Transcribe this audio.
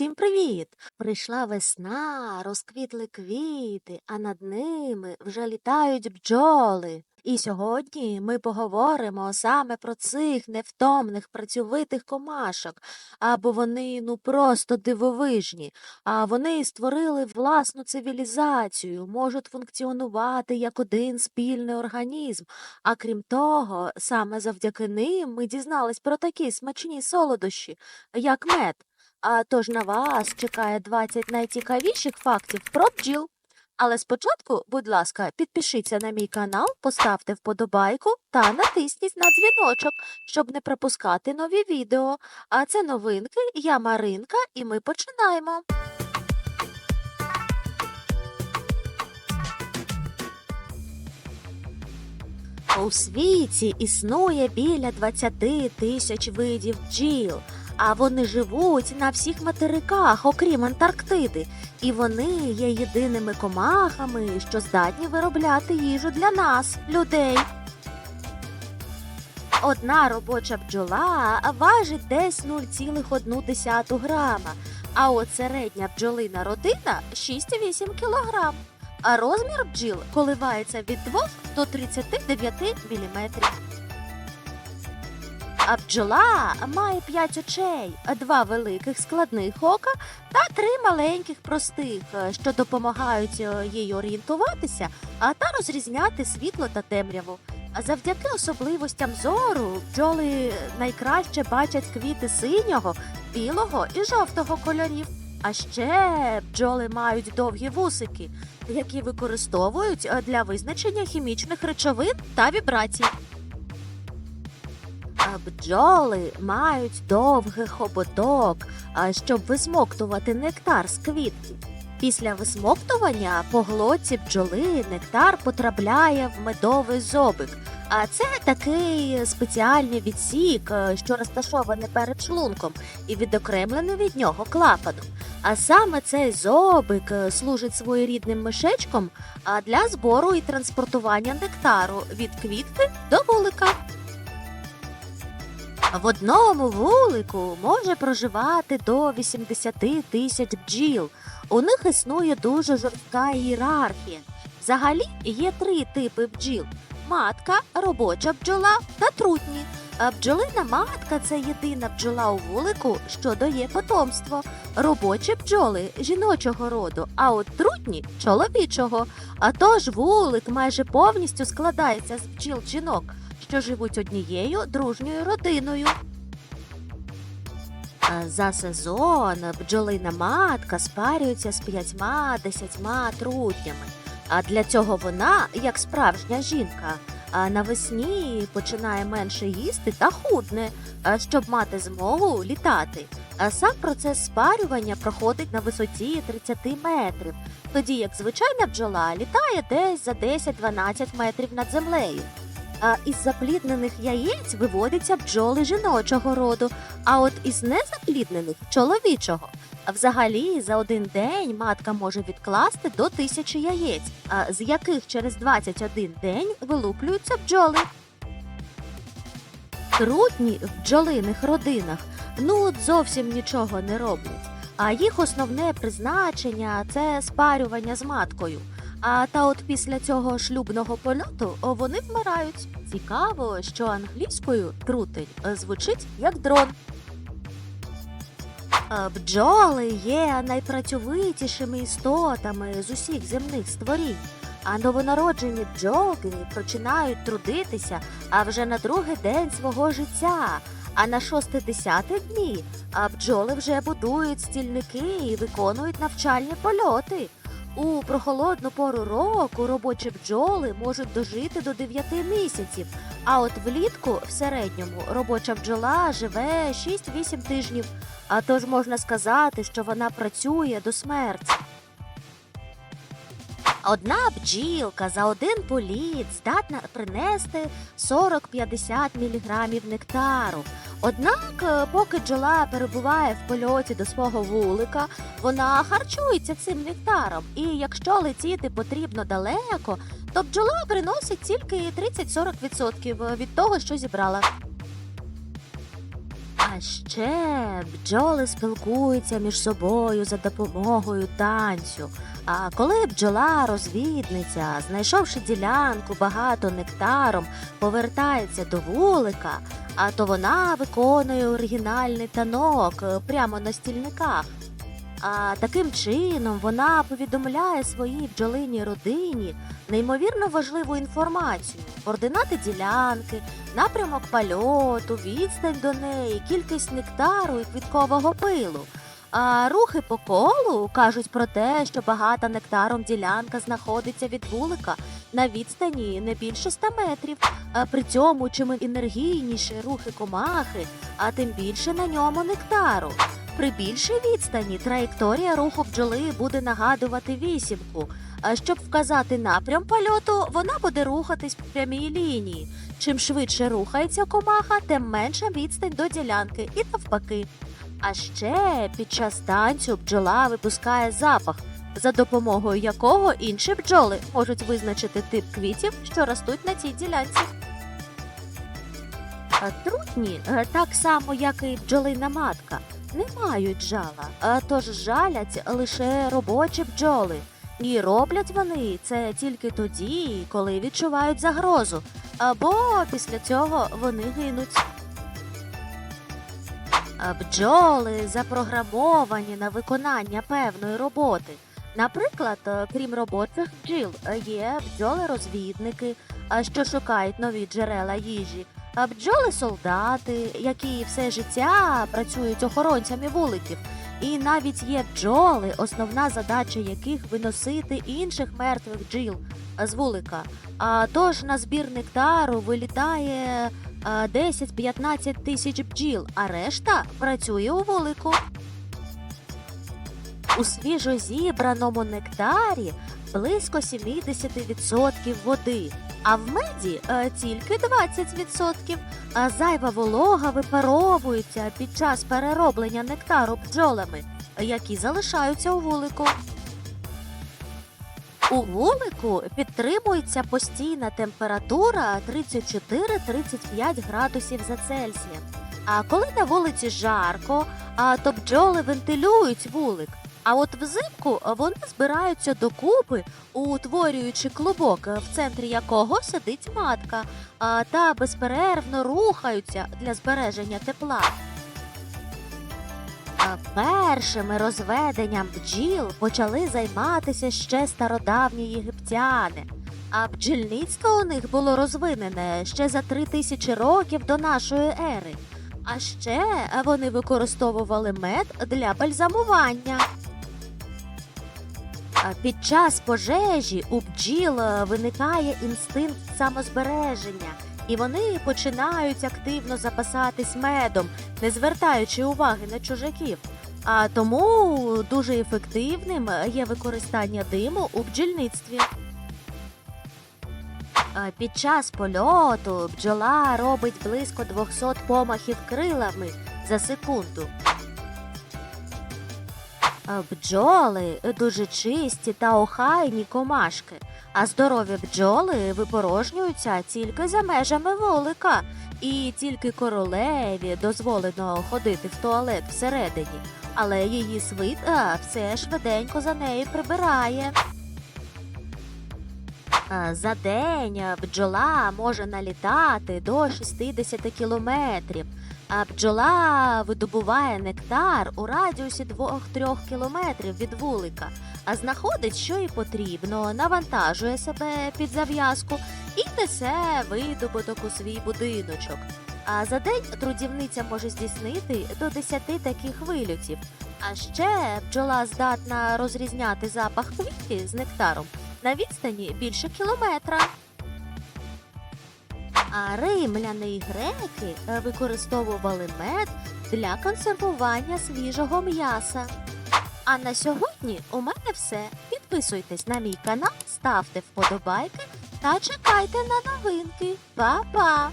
Всім привіт! Прийшла весна, розквітли квіти, а над ними вже літають бджоли. І сьогодні ми поговоримо саме про цих невтомних працьовитих комашок, або вони ну просто дивовижні, а вони створили власну цивілізацію, можуть функціонувати як один спільний організм. А крім того, саме завдяки ним ми дізнались про такі смачні солодощі, як мед. А тож на вас чекає 20 найцікавіших фактів про бджіл. Але спочатку, будь ласка, підпишіться на мій канал, поставте вподобайку та натисніть на дзвіночок, щоб не пропускати нові відео. А це новинки, я Маринка, і ми починаємо. У світі існує біля 20 тисяч видів бджіл, а вони живуть на всіх материках, окрім Антарктиди, і вони є єдиними комахами, що здатні виробляти їжу для нас, людей. Одна робоча бджола важить десь 0,1 грама, а от середня бджолина родина 6,8 кілограм. А розмір бджіл коливається від 2 до 39 мм. А бджола має 5 очей, два великих складних ока та три маленьких простих, е, що допомагають е, їй орієнтуватися, а та розрізняти світло та темряву. А завдяки особливостям зору бджоли найкраще бачать квіти синього, білого і жовтого кольорів. А ще бджоли мають довгі вусики, які використовують е, для визначення хімічних речовин та вібрацій. Бджоли мають довгий хоботок, щоб висмоктувати нектар з квітки. Після висмоктування по глотці бджоли нектар потрапляє в медовий зобик. А це такий спеціальний відсік, е, що розташований перед шлунком і відокремлений від нього клапаном. А саме цей зобик е, служить своєрідним мишечком для збору і транспортування нектару від квітки до вулика. В одному вулику може проживати до 80 тисяч бджіл. У них існує дуже жорстка ієрархія. Взагалі є три типи бджіл: матка, робоча бджола та трутні. Бджолина матка це єдина бджола у вулику, що дає потомство. Робочі бджоли жіночого роду, а от трутні чоловічого. А тож вулик майже повністю складається з бджіл жінок що живуть однією дружньою родиною. За сезон бджолина матка спарюється з п'ятьма-десятьма трутнями. А для цього вона, як справжня жінка, навесні починає менше їсти та худне, щоб мати змогу літати. А сам процес спарювання проходить на висоті 30 метрів, тоді як звичайна бджола літає десь за 10-12 метрів над землею. А із запліднених яєць виводяться бджоли жіночого роду, а от із незапліднених чоловічого. Взагалі за один день матка може відкласти до тисячі яєць, з яких через 21 день вилуплюються бджоли. Трутні в бджолиних родинах ну от зовсім нічого не роблять. А їх основне призначення це спарювання з маткою. А та от після цього шлюбного польоту вони вмирають. Цікаво, що англійською трутень е, звучить як дрон. Е, Бджоли є найпрацьовитішими істотами з усіх земних створінь. А новонароджені бджолки починають трудитися а вже на другий день свого життя. А на шосте-десяте дні бджоли вже будують стільники і виконують навчальні польоти. У прохолодну пору року робочі бджоли можуть дожити до 9 місяців, а от влітку в середньому робоча бджола живе 6-8 тижнів. А тож можна сказати, що вона працює до смерті. Одна бджілка за один політ здатна принести 40-50 мг нектару. Однак, е, поки бджола перебуває в польоті до свого вулика, вона харчується цим нектаром. І якщо летіти потрібно далеко, то бджола приносить тільки 30-40% від того, що зібрала. А ще бджоли спілкуються між собою за допомогою танцю. А коли бджола розвідниця, знайшовши ділянку багато нектаром, повертається до вулика, а то вона виконує оригінальний танок е, прямо на стільниках. А таким чином вона повідомляє своїй бджолиній родині неймовірно важливу інформацію: координати ділянки, напрямок польоту, відстань до неї, кількість нектару і квіткового пилу. А рухи по колу кажуть про те, що багата нектаром ділянка знаходиться від вулика на відстані не більше 100 метрів. А при цьому, чим енергійніші рухи комахи, а тим більше на ньому нектару. При більшій відстані траєкторія руху бджоли буде нагадувати вісімку. А щоб вказати напрям польоту, вона буде рухатись по прямій лінії. Чим швидше рухається комаха, тим менша відстань до ділянки і навпаки. А ще під час танцю бджола випускає запах, за допомогою якого інші бджоли можуть визначити тип квітів, що ростуть на цій ділянці. А Трутні, е, так само як і бджолина матка, не мають жала, а тож жалять лише робочі бджоли. І роблять вони це тільки тоді, коли відчувають загрозу, або після цього вони гинуть. А Бджоли запрограмовані на виконання певної роботи. Наприклад, е, крім робочих бджіл, е, є бджоли-розвідники, що шукають нові джерела їжі, а бджоли-солдати, які все життя працюють охоронцями вуликів. І навіть є бджоли, основна задача яких виносити інших мертвих бджіл е, з вулика. А тож на збір нектару вилітає е, 10-15 тисяч бджіл, а решта працює у вулику. У свіжозібраному нектарі близько 70% води, а в меді е, тільки 20%. А зайва волога випаровується під час перероблення нектару бджолами, які залишаються у вулику. У вулику підтримується постійна температура 34-35 градусів за Цельсієм. А коли на вулиці жарко, то бджоли вентилюють вулик. А от взимку вони збираються докупи, утворюючи клубок, в центрі якого сидить матка, та безперервно рухаються для збереження тепла. Першими розведенням бджіл почали займатися ще стародавні єгиптяни. А бджільництво у них було розвинене ще за три тисячі років до нашої ери. А ще вони використовували мед для бальзамування. Під час пожежі у бджіл виникає інстинкт самозбереження, і вони починають активно запасатись медом, не звертаючи уваги на чужаків. А тому дуже ефективним є використання диму у бджільництві. Під час польоту бджола робить близько 200 помахів крилами за секунду. Бджоли дуже чисті та охайні комашки, а здорові бджоли випорожнюються тільки за межами вулика, і тільки королеві дозволено ходити в туалет всередині, але її свита все швиденько за нею прибирає. За день бджола може налітати до 60 кілометрів. А бджола видобуває нектар у радіусі 2-3 кілометрів від вулика, а знаходить, що їй потрібно, навантажує себе під зав'язку і несе видобуток у свій будиночок. А за день трудівниця може здійснити до 10 таких вильотів. А ще бджола здатна розрізняти запах квітки з нектаром на відстані більше кілометра. А римляни і греки використовували мед для консервування свіжого м'яса. А на сьогодні у мене все. Підписуйтесь на мій канал, ставте вподобайки та чекайте на новинки. Па-па!